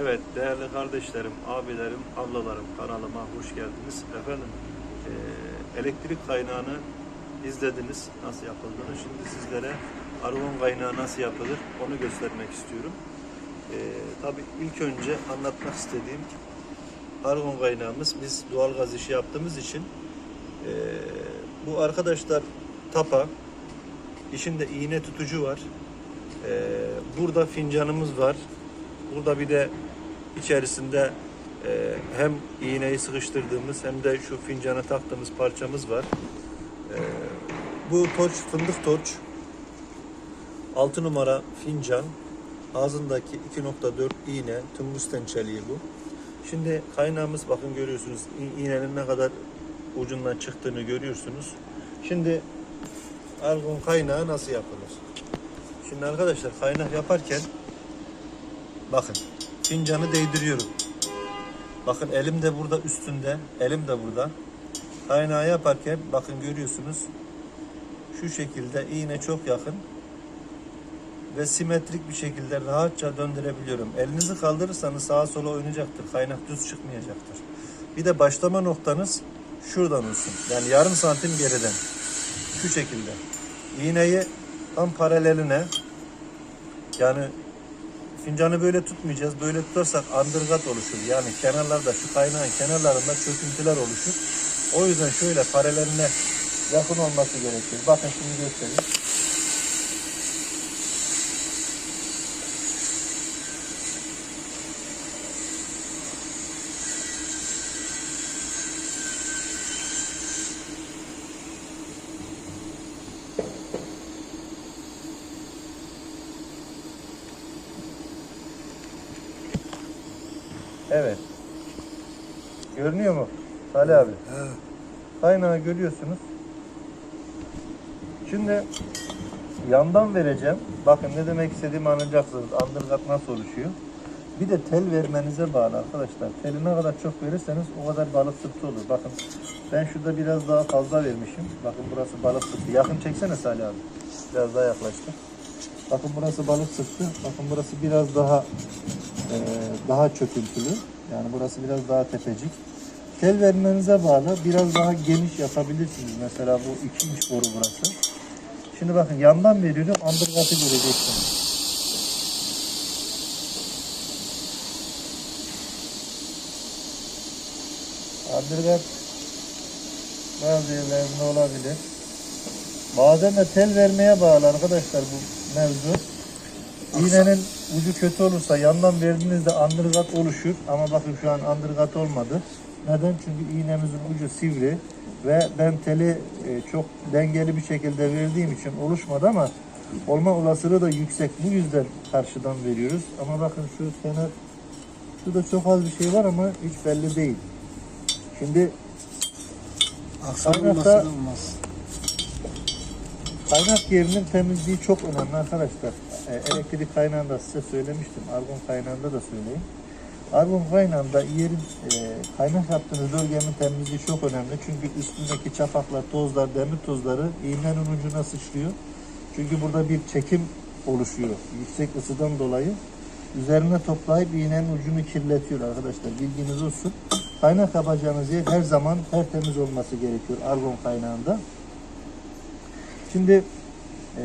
Evet değerli kardeşlerim, abilerim, ablalarım kanalıma hoş geldiniz. Efendim eee, elektrik kaynağını izlediniz nasıl yapıldığını. Şimdi sizlere argon kaynağı nasıl yapılır onu göstermek istiyorum. Eee tabii ilk önce anlatmak istediğim argon kaynağımız biz doğal gaz işi yaptığımız için eee, bu arkadaşlar tapa içinde iğne tutucu var. Eee, burada fincanımız var. Burada bir de içerisinde e, hem iğneyi sıkıştırdığımız hem de şu fincana taktığımız parçamız var. E, bu torç fındık torç. 6 numara fincan. Ağzındaki 2.4 iğne, tungsten çeliği bu. Şimdi kaynağımız bakın görüyorsunuz iğnenin ne kadar ucundan çıktığını görüyorsunuz. Şimdi argon kaynağı nasıl yapılır? Şimdi arkadaşlar kaynak yaparken Bakın fincanı değdiriyorum. Bakın elim de burada üstünde. Elim de burada. Kaynağı yaparken bakın görüyorsunuz. Şu şekilde iğne çok yakın. Ve simetrik bir şekilde rahatça döndürebiliyorum. Elinizi kaldırırsanız sağa sola oynayacaktır. Kaynak düz çıkmayacaktır. Bir de başlama noktanız şuradan olsun. Yani yarım santim geriden. Şu şekilde. İğneyi tam paraleline yani Fincanı böyle tutmayacağız. Böyle tutarsak andırgat oluşur. Yani kenarlarda şu kaynağın kenarlarında çöküntüler oluşur. O yüzden şöyle paralelline yakın olması gerekiyor. Bakın şimdi göstereyim. Evet. Görünüyor mu? Salih abi. Kaynağı görüyorsunuz. Şimdi yandan vereceğim. Bakın ne demek istediğimi anlayacaksınız. Andırgat nasıl oluşuyor. Bir de tel vermenize bağlı arkadaşlar. Teli ne kadar çok verirseniz o kadar balık sırtı olur. Bakın ben şurada biraz daha fazla vermişim. Bakın burası balık sırtı. Yakın çeksene Salih abi. Biraz daha yaklaştı. Bakın burası balık sırtı. Bakın burası biraz daha e, daha çöküntülü. Yani burası biraz daha tepecik. Tel vermenize bağlı. Biraz daha geniş yapabilirsiniz. Mesela bu 2 inç boru burası. Şimdi bakın yandan veriyorum. Andırgatı göreceksiniz. Andırgat bazı yerlerinde olabilir. Bazen de tel vermeye bağlı arkadaşlar bu mevzu. İğnenin ucu kötü olursa yandan verdiğinizde andırgat oluşur. Ama bakın şu an andırgat olmadı. Neden? Çünkü iğnemizin ucu sivri ve ben teli e, çok dengeli bir şekilde verdiğim için oluşmadı ama olma olasılığı da yüksek. Bu yüzden karşıdan veriyoruz. Ama bakın şu kenar şurada çok az bir şey var ama hiç belli değil. Şimdi Kaynakta- olmaz. Kaynak yerinin temizliği çok önemli arkadaşlar. E, elektrik kaynağında size söylemiştim. Argon kaynağında da söyleyeyim. Argon kaynağında yerin e, kaynak yaptığınız bölgenin temizliği çok önemli. Çünkü üstündeki çapaklar, tozlar, demir tozları iğnenin ucuna sıçrıyor. Çünkü burada bir çekim oluşuyor. Yüksek ısıdan dolayı. Üzerine toplayıp iğnenin ucunu kirletiyor arkadaşlar. Bilginiz olsun. Kaynak yapacağınız yer her zaman tertemiz olması gerekiyor argon kaynağında. Şimdi e,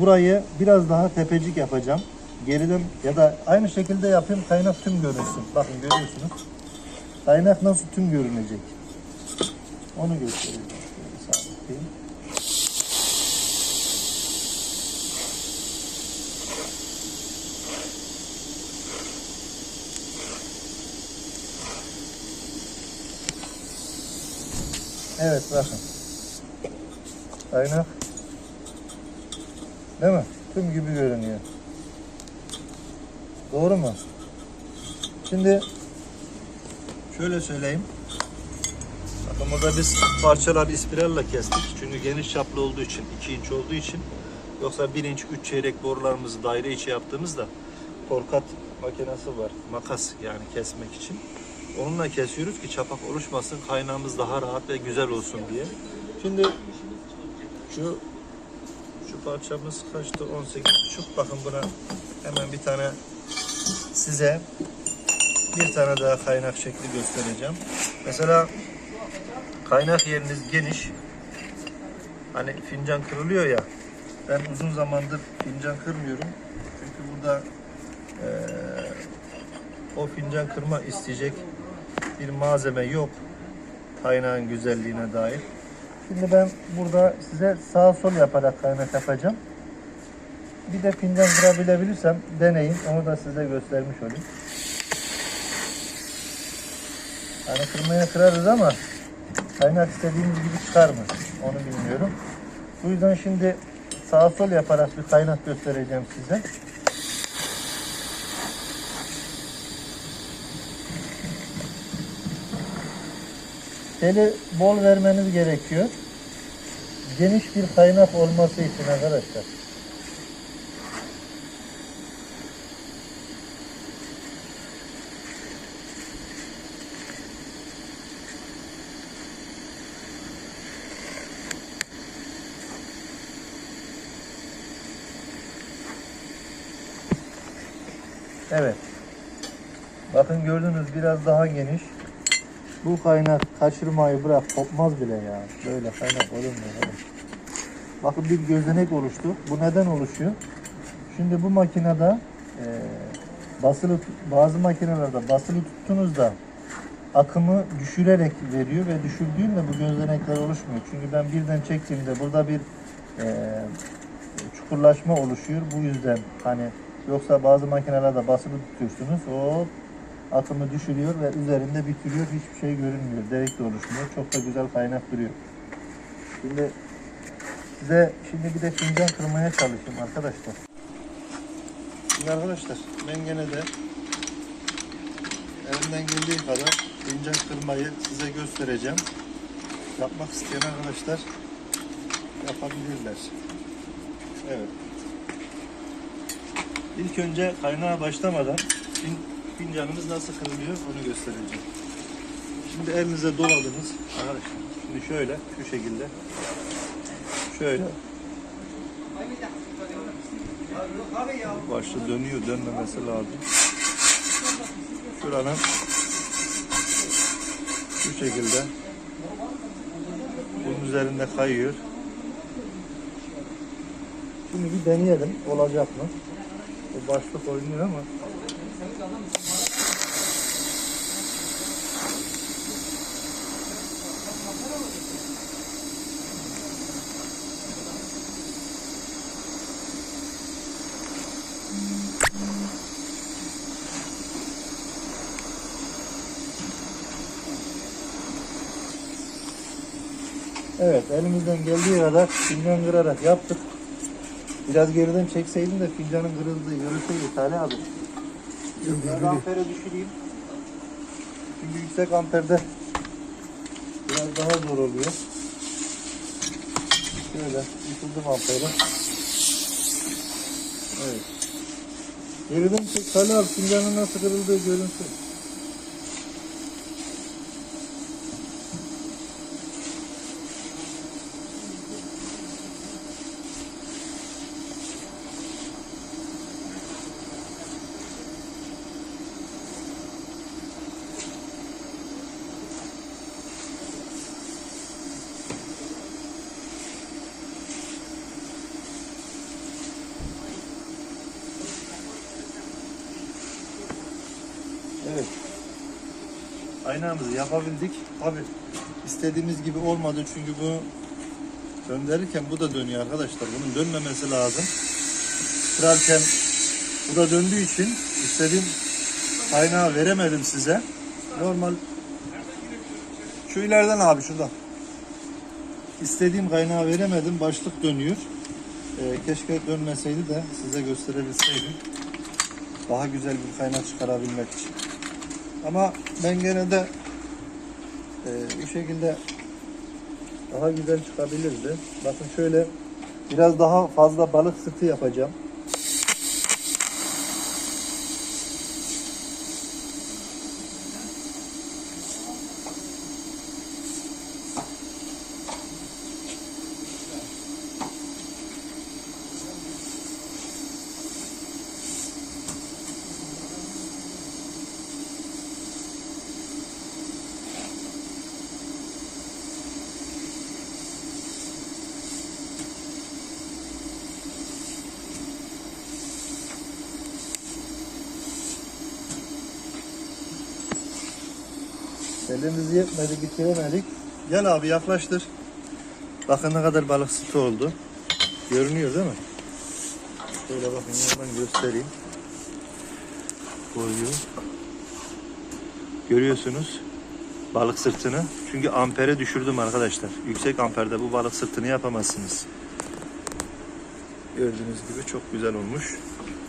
burayı biraz daha tepecik yapacağım. Geriden ya da aynı şekilde yapayım kaynak tüm görünsün. Bakın görüyorsunuz. Kaynak nasıl tüm görünecek. Onu göstereceğim. Şöyle sabitleyeyim. Evet bakın. Kaynak. Değil mi? Tüm gibi görünüyor. Doğru mu? Şimdi şöyle söyleyeyim. Bakın burada biz parçalar ispiralle kestik. Çünkü geniş çaplı olduğu için, 2 inç olduğu için. Yoksa 1 inç 3 çeyrek borularımızı daire içi yaptığımızda korkat makinesi var. Makas yani kesmek için. Onunla kesiyoruz ki çapak oluşmasın, kaynağımız daha rahat ve güzel olsun diye. Şimdi şu şu parçamız kaçtı? 18,5. Bakın buna hemen bir tane size bir tane daha kaynak şekli göstereceğim. Mesela kaynak yeriniz geniş. Hani fincan kırılıyor ya. Ben uzun zamandır fincan kırmıyorum. Çünkü burada eee, o fincan kırma isteyecek bir malzeme yok. Kaynağın güzelliğine dair. Şimdi ben burada size sağ sol yaparak kaynak yapacağım. Bir de fincan kırabilebilirsem deneyin. Onu da size göstermiş olayım. Hani kırmaya kırarız ama kaynak istediğimiz gibi çıkar mı? Onu bilmiyorum. Bu yüzden şimdi sağ sol yaparak bir kaynak göstereceğim size. Teli bol vermeniz gerekiyor. Geniş bir kaynak olması için arkadaşlar. Evet. Bakın gördünüz biraz daha geniş. Bu kaynak kaçırmayı bırak kopmaz bile ya. Böyle kaynak olur mu? Bakın bir gözenek oluştu. Bu neden oluşuyor? Şimdi bu makinede e, basılı bazı makinelerde basılı tuttuğunuzda akımı düşürerek veriyor ve düşürdüğünde bu gözenekler oluşmuyor. Çünkü ben birden çektiğimde burada bir e, çukurlaşma oluşuyor. Bu yüzden hani yoksa bazı makinelerde basılı tutuyorsunuz. O akımı düşürüyor ve üzerinde bitiriyor. Hiçbir şey görünmüyor. Delik de oluşmuyor. Çok da güzel kaynak duruyor. Şimdi size şimdi bir de fincan kırmaya çalışayım arkadaşlar. Şimdi arkadaşlar ben gene de elimden geldiği kadar fincan kırmayı size göstereceğim. Yapmak isteyen arkadaşlar yapabilirler. Evet. İlk önce kaynağa başlamadan fincanımız nasıl kırılıyor onu göstereceğim. Şimdi elinize doladınız. Arkadaşlar şimdi şöyle şu şekilde. Şöyle. Başta dönüyor dönmemesi lazım. Şuranın şu şekilde bunun üzerinde kayıyor. Şimdi bir deneyelim olacak mı? Bu başlık oynuyor ama Evet elimizden geldiği kadar fincan kırarak yaptık. Biraz geriden çekseydim de fincanın kırıldığı görülseydi Salih abi. Ben ampere düşüreyim. Çünkü yüksek amperde biraz daha zor oluyor. Şöyle yıkıldım ampere. Evet. Geriden çek Salih abi fincanın nasıl kırıldığı görünsün. Evet. Aynamızı yapabildik. Tabi istediğimiz gibi olmadı çünkü bu döndürürken bu da dönüyor arkadaşlar. Bunun dönmemesi lazım. Kırarken bu da döndüğü için istediğim kaynağı veremedim size. Normal şu ileriden abi şuradan. İstediğim kaynağı veremedim. Başlık dönüyor. Ee, keşke dönmeseydi de size gösterebilseydim. Daha güzel bir kaynak çıkarabilmek için. Ama ben gene de e, bu şekilde daha güzel çıkabilirdi. Bakın şöyle biraz daha fazla balık sırtı yapacağım. Elimiz yetmedi bitiremedik. Gel abi yaklaştır. Bakın ne kadar balık sütü oldu. Görünüyor değil mi? Şöyle bakın yandan göstereyim. Boyu. Görüyorsunuz balık sırtını. Çünkü ampere düşürdüm arkadaşlar. Yüksek amperde bu balık sırtını yapamazsınız. Gördüğünüz gibi çok güzel olmuş.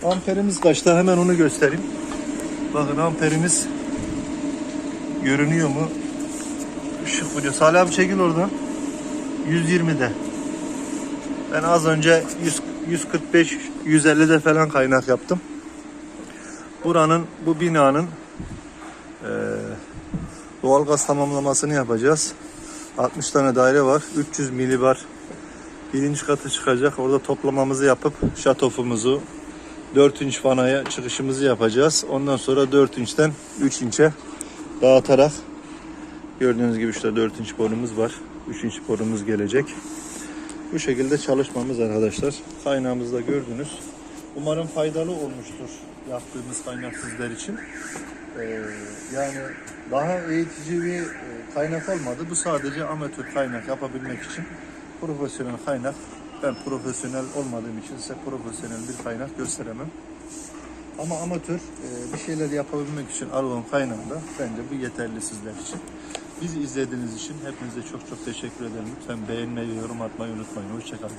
Amperimiz kaçta? Hemen onu göstereyim. Bakın amperimiz görünüyor mu? Işık vuruyor. Salih abi çekil oradan. 120'de. Ben az önce 100, 145 150'de falan kaynak yaptım. Buranın bu binanın eee doğalgaz tamamlamasını yapacağız. 60 tane daire var. 300 milibar birinci katı çıkacak. Orada toplamamızı yapıp şatofumuzu 4 inç vanaya çıkışımızı yapacağız. Ondan sonra 4 inçten 3 inçe dağıtarak gördüğünüz gibi işte 4 inç borumuz var. 3 inç borumuz gelecek. Bu şekilde çalışmamız arkadaşlar. Kaynağımızı da gördünüz. Umarım faydalı olmuştur yaptığımız kaynak sizler için. Ee, yani daha eğitici bir e, kaynak olmadı. Bu sadece amatör kaynak yapabilmek için profesyonel kaynak. Ben profesyonel olmadığım için size profesyonel bir kaynak gösteremem. Ama amatör e, bir şeyler yapabilmek için Argon kaynağında bence bu yeterli sizler için. Bizi izlediğiniz için hepinize çok çok teşekkür ederim. Lütfen beğenmeyi yorum atmayı unutmayın. Hoşçakalın.